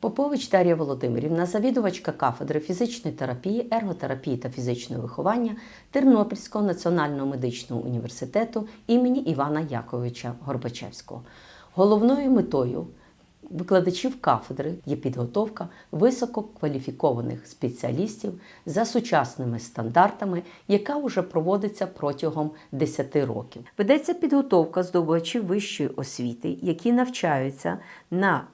Попович Дар'я Володимирівна, завідувачка кафедри фізичної терапії, ерготерапії та фізичного виховання Тернопільського національного медичного університету імені Івана Яковича Горбачевського. Головною метою викладачів кафедри є підготовка висококваліфікованих спеціалістів за сучасними стандартами, яка вже проводиться протягом 10 років. Ведеться підготовка здобувачів вищої освіти, які навчаються на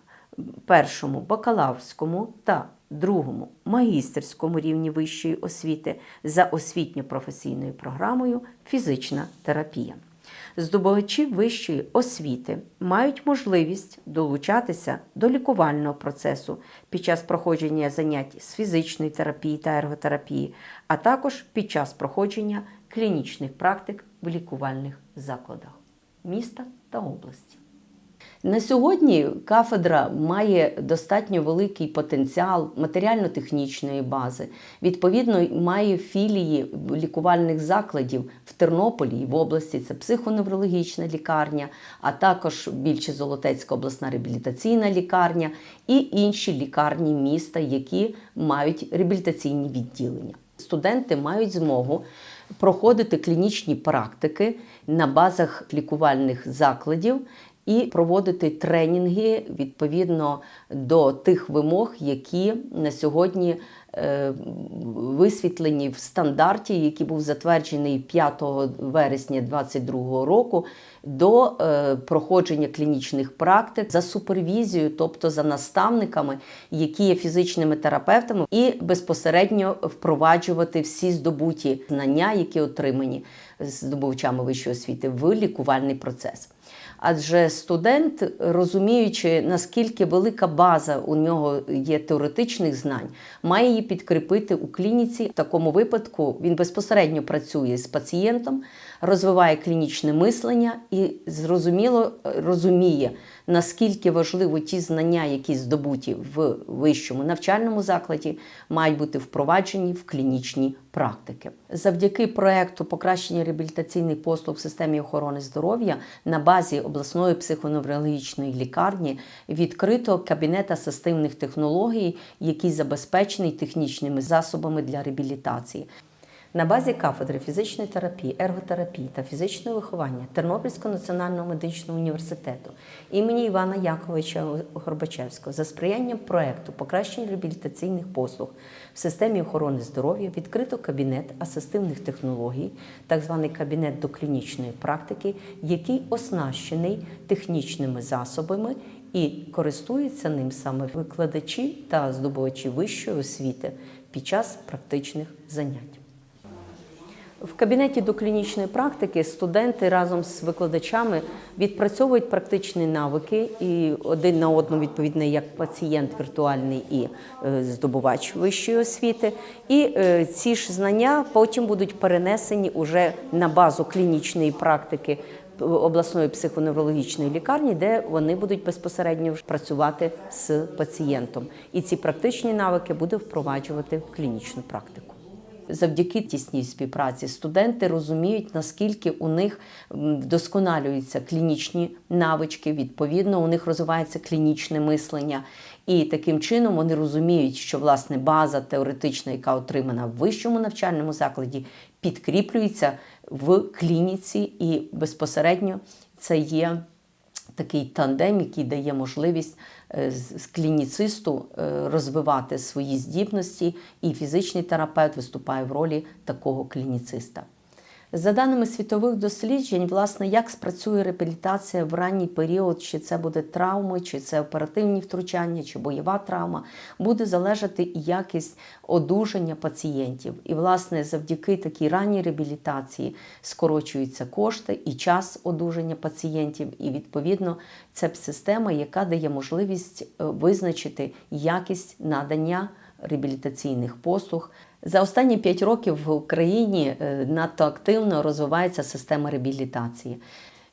першому бакалаврському та другому магістерському рівні вищої освіти за освітньо-професійною програмою Фізична терапія. Здобувачі вищої освіти мають можливість долучатися до лікувального процесу під час проходження занять з фізичної терапії та ерготерапії, а також під час проходження клінічних практик в лікувальних закладах міста та області. На сьогодні кафедра має достатньо великий потенціал матеріально-технічної бази. Відповідно, має філії лікувальних закладів в Тернополі і в області. Це психоневрологічна лікарня, а також більше Золотецька обласна реабілітаційна лікарня і інші лікарні міста, які мають реабілітаційні відділення. Студенти мають змогу проходити клінічні практики на базах лікувальних закладів і проводити тренінги відповідно до тих вимог, які на сьогодні е, висвітлені в стандарті, який був затверджений 5 вересня 2022 року, до е, проходження клінічних практик за супервізією, тобто за наставниками, які є фізичними терапевтами, і безпосередньо впроваджувати всі здобуті знання, які отримані здобувачами вищої освіти, в лікувальний процес. Адже студент, розуміючи, наскільки велика база у нього є теоретичних знань, має її підкріпити у клініці. В такому випадку він безпосередньо працює з пацієнтом, розвиває клінічне мислення і зрозуміло розуміє, наскільки важливо ті знання, які здобуті в вищому навчальному закладі, мають бути впроваджені в клінічні практики. Завдяки проекту покращення реабілітаційних послуг в системі охорони здоров'я на базі обласної психоневрологічної лікарні відкрито кабінет асистивних технологій, який забезпечений технічними засобами для реабілітації. На базі кафедри фізичної терапії, ерготерапії та фізичного виховання Тернопільського національного медичного університету імені Івана Яковича Горбачевського за сприянням проекту покращення реабілітаційних послуг в системі охорони здоров'я відкрито кабінет асистивних технологій, так званий кабінет доклінічної практики, який оснащений технічними засобами. І користуються ним саме викладачі та здобувачі вищої освіти під час практичних занять. В кабінеті доклінічної практики студенти разом з викладачами відпрацьовують практичні навики і один на одному відповідно як пацієнт віртуальний і е, здобувач вищої освіти. І е, ці ж знання потім будуть перенесені уже на базу клінічної практики обласної психоневрологічної лікарні, де вони будуть безпосередньо працювати з пацієнтом. І ці практичні навики буде впроваджувати в клінічну практику. Завдяки тісній співпраці студенти розуміють, наскільки у них вдосконалюються клінічні навички, відповідно, у них розвивається клінічне мислення. І таким чином вони розуміють, що власне база теоретична, яка отримана в вищому навчальному закладі, підкріплюється в клініці, і безпосередньо це є такий тандем, який дає можливість з клініцисту розвивати свої здібності, і фізичний терапевт виступає в ролі такого клініциста. За даними світових досліджень, власне, як спрацює реабілітація в ранній період, чи це буде травми, чи це оперативні втручання, чи бойова травма, буде залежати якість одужання пацієнтів. І, власне, завдяки такій ранній реабілітації скорочуються кошти і час одужання пацієнтів. І, відповідно, це система, яка дає можливість визначити якість надання реабілітаційних послуг. За останні п'ять років в Україні надто активно розвивається система реабілітації.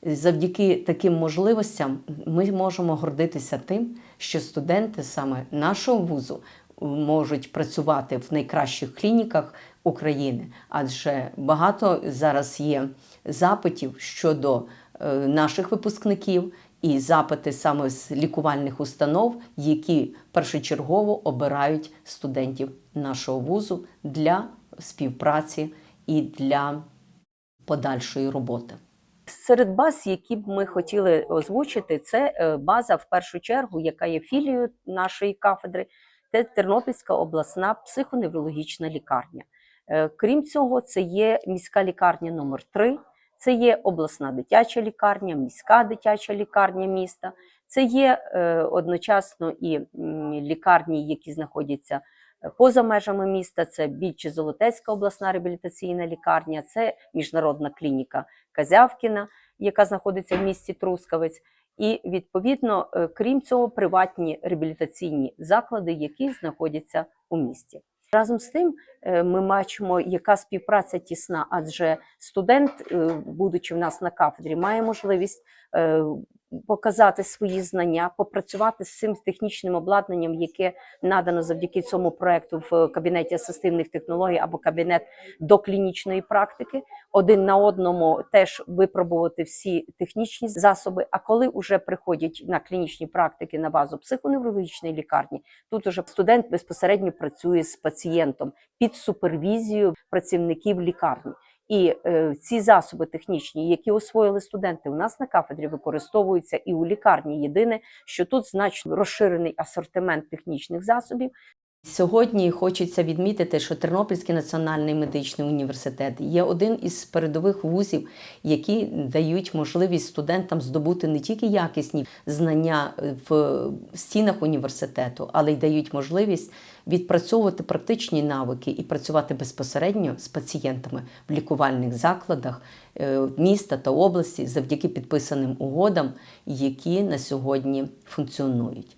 Завдяки таким можливостям ми можемо гордитися тим, що студенти саме нашого вузу можуть працювати в найкращих клініках України, адже багато зараз є запитів щодо наших випускників. І запити саме з лікувальних установ, які першочергово обирають студентів нашого вузу для співпраці і для подальшої роботи. Серед баз, які б ми хотіли озвучити, це е, база в першу чергу, яка є філією нашої кафедри, це Тернопільська обласна психоневрологічна лікарня. Е, Крім цього, це є міська лікарня номер 3 це є обласна дитяча лікарня, міська дитяча лікарня міста. Це є е, одночасно і лікарні, які знаходяться е, поза межами міста. Це Більче Золотецька обласна реабілітаційна лікарня, це міжнародна клініка Казявкіна, яка знаходиться в місті Трускавець. І відповідно, е, крім цього, приватні реабілітаційні заклади, які знаходяться у місті. Разом з тим, е, ми бачимо, яка співпраця тісна, адже студент, е, будучи в нас на кафедрі, має можливість е, показати свої знання, попрацювати з цим технічним обладнанням, яке надано завдяки цьому проекту в кабінеті асистивних технологій або кабінет доклінічної практики. Один на одному теж випробувати всі технічні засоби. А коли вже приходять на клінічні практики на базу психоневрологічної лікарні, тут уже студент безпосередньо працює з пацієнтом під супервізією працівників лікарні. І е, ці засоби технічні, які освоїли студенти, у нас на кафедрі використовуються і у лікарні. Єдине, що тут значно розширений асортимент технічних засобів. Сьогодні хочеться відмітити, що Тернопільський національний медичний університет є один із передових вузів, які дають можливість студентам здобути не тільки якісні знання в стінах університету, але й дають можливість відпрацьовувати практичні навики і працювати безпосередньо з пацієнтами в лікувальних закладах е, міста та області завдяки підписаним угодам, які на сьогодні функціонують.